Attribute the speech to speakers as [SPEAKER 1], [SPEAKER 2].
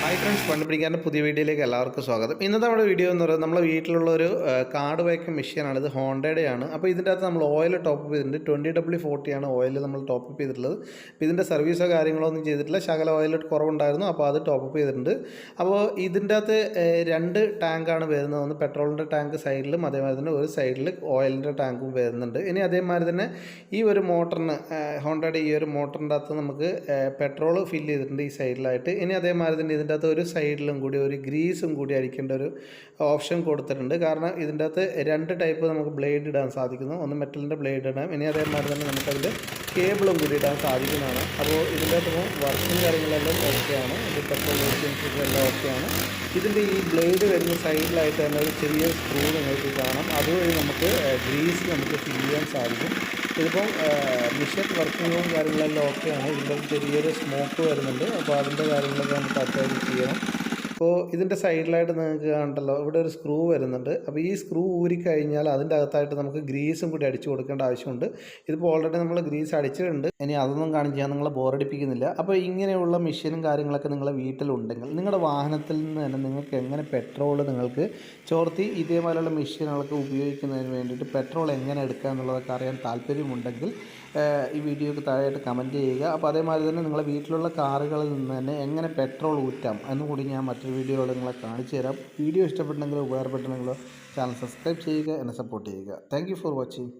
[SPEAKER 1] Hi friends പണ്ടുപിടിക്കാന്റെ പുതിയ വീഡിയോയിലേക്ക് എല്ലാവർക്കും സ്വാഗതം. ഇന്നത്തെ നമ്മുടെ വീഡിയോ എന്ന് പറയുന്നത് നമ്മുടെ വീട്ടിലുള്ള ഒരു കാർഡ് വയ്ക്കുന്ന മെഷീനാണ് ഇത് ഹോണ്ടയുടെ ആണ്. അപ്പോൾ ഇതിന്റെ അകത്ത് നമ്മൾ ഓയിൽ ടോപ്പ് ചെയ്തിട്ടുണ്ട്. ട്വന്റി ഡബ്ല്യൂ ഫോർട്ടിയാണ് ഓയിൽ നമ്മൾ ടോപ്പ് അപ്പ് ചെയ്തിട്ടുള്ളത്. അപ്പോൾ ഇതിന്റെ സർവീസോ കാര്യങ്ങളോ ഒന്നും ചെയ്തിട്ടില്ല. ശകല ഓയിൽ കുറവുണ്ടായിരുന്നു. അപ്പോൾ അത് ടോപ്പ് ചെയ്തിട്ടുണ്ട്. അപ്പോൾ ഇതിന്റെ അകത്ത് രണ്ട് ടാങ്കാണ് വരുന്നത്. ഒന്ന് പെട്രോളിന്റെ ടാങ്ക് സൈഡിലും അതേമാതിരി തന്നെ ഒരു സൈഡിൽ ഓയിലിന്റെ ടാങ്കും വരുന്നുണ്ട്. ഇനി അതേമാതിരി തന്നെ ഈ ഒരു മോട്ടറിന് ഹോണ്ടയുടെ ഈ ഒരു മോട്ടറിന്റെ അകത്ത് നമുക്ക് പെട്രോൾ ഫില്ല് ചെയ്തിട്ടുണ്ട് ഈ സൈഡിലായിട്ട് ഇനി അതേമാതിരി തന്നെ ഇതിന്റെ അകത്ത് ഒരു സൈഡിലും കൂടി ഒരു ഗ്രീസും കൂടി അടിക്കേണ്ട ഒരു ഓപ്ഷൻ കൊടുത്തിട്ടുണ്ട്. കാരണം ഇതിന്റെ അകത്ത് രണ്ട് ടൈപ്പ് നമുക്ക് ബ്ലേഡ് ഇടാൻ സാധിക്കുന്നു. ഒന്ന് മെറ്റലിന്റെ ബ്ലേഡ് ഇടാം. ഇനി അതേമാതിരി തന്നെ നമുക്കതിൽ കേബിളും കൂടി ഇടാൻ സാധിക്കുന്നതാണ്. അപ്പോൾ ഇതിന്റെ അകത്ത് വർക്കും കാര്യങ്ങളെല്ലാം ഓക്കെയാണ്. എല്ലാം ഓക്കെയാണ്. ഇതിന്റെ ഈ ബ്ലേഡ് വരുന്ന സൈഡിലായിട്ട് തന്നെ ഒരു ചെറിയ സ്ക്രൂ നിങ്ങൾക്ക് കാണാം. അതുവഴി നമുക്ക് ഗ്രീസ് നമുക്ക് ഫില്ല് ചെയ്യാൻ സാധിക്കും. ഇതിപ്പം മിഷൻ വർക്കിങ്ങും കാര്യങ്ങളെല്ലാം ഓക്കെയാണ് ഇതിന്റെ ചെറിയൊരു സ്മോക്ക് വരുന്നുണ്ട്. അപ്പോൾ അതിന്റെ കാര്യങ്ങളൊക്കെ നമുക്ക് അത്യാവശ്യം ചെയ്യണം. അപ്പോൾ ഇതിന്റെ സൈഡിലായിട്ട് നിങ്ങൾക്ക് കാണണ്ടല്ലോ ഇവിടെ ഒരു സ്ക്രൂ വരുന്നുണ്ട്. അപ്പോൾ ഈ സ്ക്രൂ ഊരിക്കഴിഞ്ഞാൽ അതിന്റെ അകത്തായിട്ട് നമുക്ക് ഗ്രീസും കൂടി അടിച്ചു കൊടുക്കേണ്ട ആവശ്യമുണ്ട്. ഇതിപ്പോൾ ഓൾറെഡി നമ്മൾ ഗ്രീസ് അടിച്ചിട്ടുണ്ട്. ഇനി അതൊന്നും കാണിച്ച് ഞാൻ നിങ്ങളെ ബോറടിപ്പിക്കുന്നില്ല അപ്പോൾ ഇങ്ങനെയുള്ള മെഷീനും കാര്യങ്ങളൊക്കെ നിങ്ങളെ വീട്ടിലുണ്ടെങ്കിൽ നിങ്ങളുടെ വാഹനത്തിൽ നിന്ന് തന്നെ നിങ്ങൾക്ക് എങ്ങനെ പെട്രോൾ നിങ്ങൾക്ക് ചോർത്തി ഇതേപോലെയുള്ള മെഷീനുകളൊക്കെ ഉപയോഗിക്കുന്നതിന് വേണ്ടിയിട്ട് പെട്രോൾ എങ്ങനെ എടുക്കുക എന്നുള്ളതൊക്കെ അറിയാൻ താല്പര്യമുണ്ടെങ്കിൽ ഈ വീഡിയോക്ക് താഴെയായിട്ട് കമന്റ് ചെയ്യുക. അപ്പോൾ അതേമാതിരി തന്നെ നിങ്ങളുടെ വീട്ടിലുള്ള കാറുകളിൽ നിന്ന് തന്നെ എങ്ങനെ പെട്രോൾ ഊറ്റാം എന്നുകൂടി ഞാൻ മറ്റൊരു വീഡിയോയിൽ നിങ്ങളെ കാണിച്ചു തരാം. വീഡിയോ ഇഷ്ടപ്പെട്ടെങ്കിലോ ഉപകാരപ്പെട്ടെങ്കിലോ ചാനൽ സബ്സ്ക്രൈബ് ചെയ്യുക എന്നെ സപ്പോർട്ട് ചെയ്യുക. Thank for watching